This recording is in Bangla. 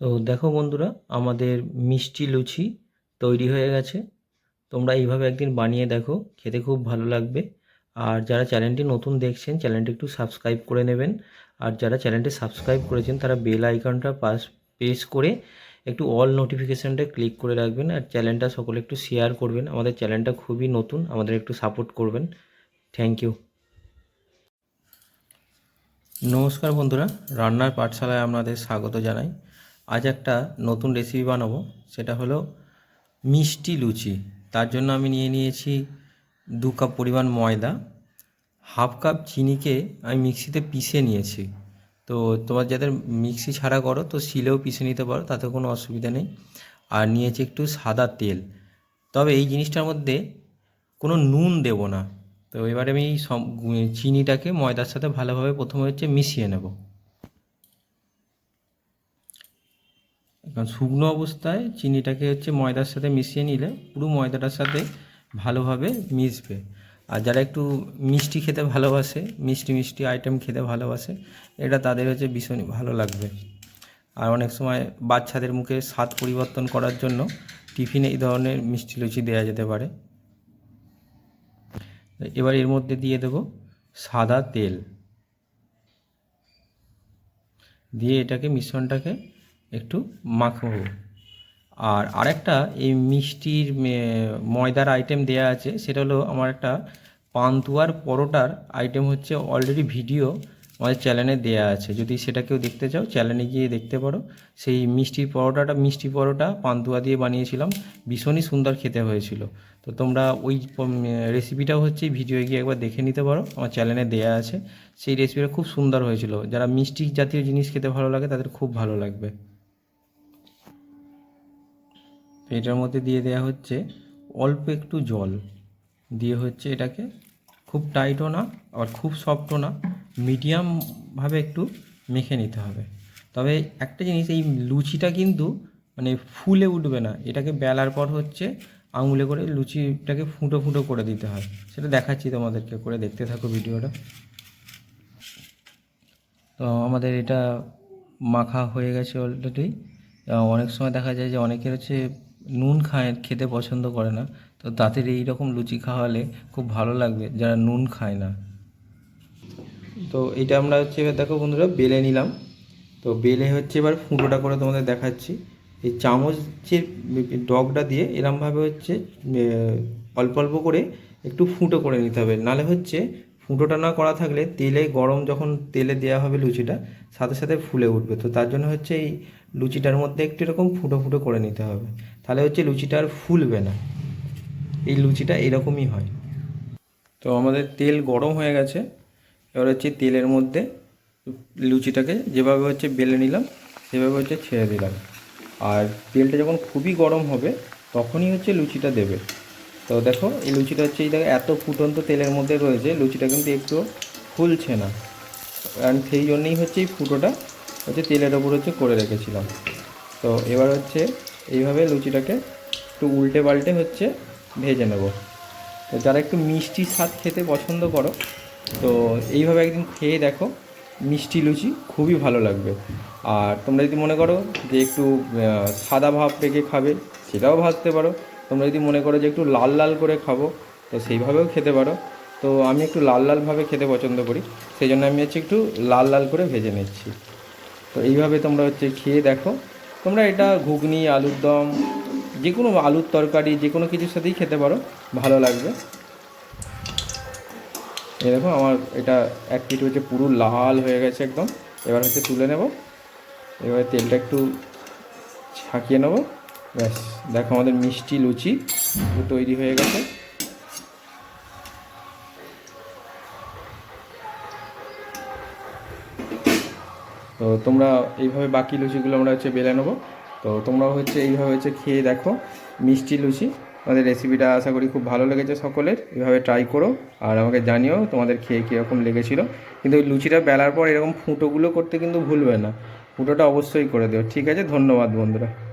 তো দেখো বন্ধুরা, আমাদের মিষ্টি লুচি তৈরি হয়ে গেছে। তোমরা এইভাবে একদিন বানিয়ে দেখো, খেতে খুব ভালো লাগবে। আর যারা চ্যানেলটি নতুন দেখছেন, চ্যানেলটি একটু সাবস্ক্রাইব করে নেবেন। আর যারা চ্যানেলটি সাবস্ক্রাইব করেছেন, তারা বেল আইকনটা পাস, প্রেস করে একটু অল নোটিফিকেশানটা ক্লিক করে রাখবেন। আর চ্যানেলটা সকলে একটু শেয়ার করবেন। আমাদের চ্যানেলটা খুবই নতুন, আমাদের একটু সাপোর্ট করবেন। Thank you. নমস্কার বন্ধুরা, রান্নার পাঠশালায় আপনাদের স্বাগত জানাই। আজ একটা নতুন রেসিপি বানাবো। সেটা হলো মিষ্টি লুচি। তার জন্য আমি নিয়ে নিয়েছি দু কাপ পরিমাণ ময়দা হাফ কাপ চিনিকে আমি মিক্সিতে পিষে নিয়েছি। তো তোমার যাদের মিক্সি ছাড়া করো, তো শিলেও পিষে নিতে পারো, তাতে কোনো অসুবিধা নেই। আর নিয়েছি একটু সাদা তেল। তবে এই জিনিসটার মধ্যে কোনো নুন দেব না। তো এবারে আমি সব চিনিটাকে ময়দার সাথে ভালোভাবে প্রথমে হচ্ছে মিশিয়ে নেব। এখন শুকনো অবস্থায় চিনিটাকে হচ্ছে ময়দার সাথে মিশিয়ে নিলে পুরো ময়দাটার সাথে ভালোভাবে মিশবে। আর যারা একটু মিষ্টি খেতে ভালোবাসে, মিষ্টি মিষ্টি আইটেম খেতে ভালোবাসে, এটা তাদের হচ্ছে ভীষণ ভালো লাগবে। আর অনেক সময় বাচ্চাদের মুখে স্বাদ পরিবর্তন করার জন্য টিফিনে এই ধরনের মিষ্টি লুচি দেওয়া যেতে পারে। এবার এর মধ্যে দিয়ে দেব সাদা তেল। দিয়ে এটাকে মিশ্রণটাকে একটু মাখবো। আর আরেকটা, এই মিষ্টির ময়দার আইটেম দেয়া আছে, সেটা হলো আমার একটা পান্তুয়ার পরোটার আইটেম হচ্ছে অলরেডি ভিডিও আমাদের চ্যানেলে দেয়া আছে। যদি সেটা কেউ দেখতে চাও চ্যানেলে গিয়ে দেখতে পারো। সেই মিষ্টির পরোটাটা, মিষ্টি পরোটা পান্তুয়া দিয়ে বানিয়েছিলাম, ভীষণই সুন্দর খেতে হয়েছিল। তো তোমরা ওই রেসিপিটাও হচ্ছে ভিডিও গিয়ে একবার দেখে নিতে পারো, আমার চ্যানেলে দেয়া আছে। সেই রেসিপিটা খুব সুন্দর হয়েছিল। যারা মিষ্টি জাতীয় জিনিস খেতে ভালো লাগে, তাদের খুব ভালো লাগবে। এটার মধ্যে দিয়ে দেয়া হচ্ছে অল্প একটু জল। দিয়ে হচ্ছে এটাকে খুব টাইটও না, আবার খুব সফটও না মিডিয়ামভাবে একটু মেখে নিতে হবে। তবে একটা জিনিস, এই লুচিটা কিন্তু মানে ফুলে উঠবে না। এটাকে বেলার পর হচ্ছে আঙুলে করে লুচিটাকে ফুটো ফুটো করে দিতে হয়। সেটা দেখাচ্ছি তোমাদেরকে, করে দেখতে থাকো ভিডিওটা। তো আমাদের এটা মাখা হয়ে গেছে অলরেডি অনেক সময় দেখা যায় যে অনেকের হচ্ছে নুন খায়, খেতে পছন্দ করে না। তো তাদের এই রকম লুচি খাওয়ালে খুব ভালো লাগবে, যারা নুন খায় না। তো এটা আমরা হচ্ছে এবার দেখো বন্ধুরা, বেলে নিলাম। তো বেলে হচ্ছে এবার ফুটোটা করে তোমাদের দেখাচ্ছি। এই চামচের ডগটা দিয়ে এরমভাবে হচ্ছে অল্প অল্প করে একটু ফুটো করে নিতে হবে। নালে হচ্ছে ফুটোটা না করা থাকলে তেলে গরম যখন তেলে দেওয়া হবে লুচিটা, সাথে সাথে ফুলে উঠবে। তো তার জন্য হচ্ছে এই লুচিটার মধ্যে একটু এরকম ফুটো ফুটো করে নিতে হবে। তাহলে হচ্ছে লুচিটা আর ফুলবে না। এই লুচিটা এরকমই হয়। তো আমাদের তেল গরম হয়ে গেছে। এবার হচ্ছে তেলের মধ্যে লুচিটাকে যেভাবে হচ্ছে বেলে নিলাম, সেভাবে হচ্ছে ছেড়ে দিলাম। আর তেলটা যখন খুবই গরম হবে, তখনই হচ্ছে লুচিটা দেবে। তো দেখো, এই লুচিটা হচ্ছে, এই দেখো, এত ফুটন্ত তেলের মধ্যে রয়েছে, লুচিটা কিন্তু একটু ফুলছে না। কারণ সেই জন্যেই হচ্ছে এই ফুটোটা হচ্ছে তেলের ওপর হচ্ছে করে রেখেছিলাম। তো এবার হচ্ছে এইভাবে লুচিটাকে একটু উল্টে পাল্টে হচ্ছে ভেজে নেব। তো যারা একটু মিষ্টি স্বাদ খেতে পছন্দ করো, তো এইভাবে একদিন খেয়ে দেখো, মিষ্টি লুচি খুবই ভালো লাগবে। আর তোমরা যদি মনে করো যে একটু সাদা ভাব রেখে খাবে, সেটাও ভাজতে পারো। তোমরা যদি মনে করো যে একটু লাল লাল করে খাব, তো সেইভাবেও খেতে পারো। তো আমি একটু লাল লালভাবে খেতে পছন্দ করি সেই জন্য আমি হচ্ছে একটু লাল লাল করে ভেজে নিচ্ছি। তো এইভাবে তোমরা হচ্ছে খেয়ে দেখো। তোমরা এটা ঘুগনি, আলুর দম যে কোনো আলুর তরকারি যে কোনো কিছুর সাথেই খেতে পারো, ভালো লাগবে। দেখো আমার এটা এক পিঠ হচ্ছে পুরো লাল হয়ে গেছে একদম। এবার হচ্ছে তুলে নেব। এবার তেলটা একটু ছাঁকিয়ে নেব। ব্যাস, দেখো আমাদের মিষ্টি লুচি তৈরি হয়ে গেছে। তো তোমরা এইভাবে বাকি লুচিগুলো আমরা হচ্ছে বেলে নেব। তো তোমরাও হচ্ছে এইভাবে হচ্ছে খেয়ে দেখো, মিষ্টি লুচি। আমাদের রেসিপিটা আশা করি খুব ভালো লেগেছে সকলের। এভাবে ট্রাই করো আর আমাকে জানিও তোমাদের খেয়ে কীরকম লেগেছিলো। কিন্তু ওই লুচিটা বেলার পর এরকম ফুটোগুলো করতে কিন্তু ভুলবে না। ফুটোটা অবশ্যই করে দেও। ঠিক আছে? ধন্যবাদ বন্ধুরা।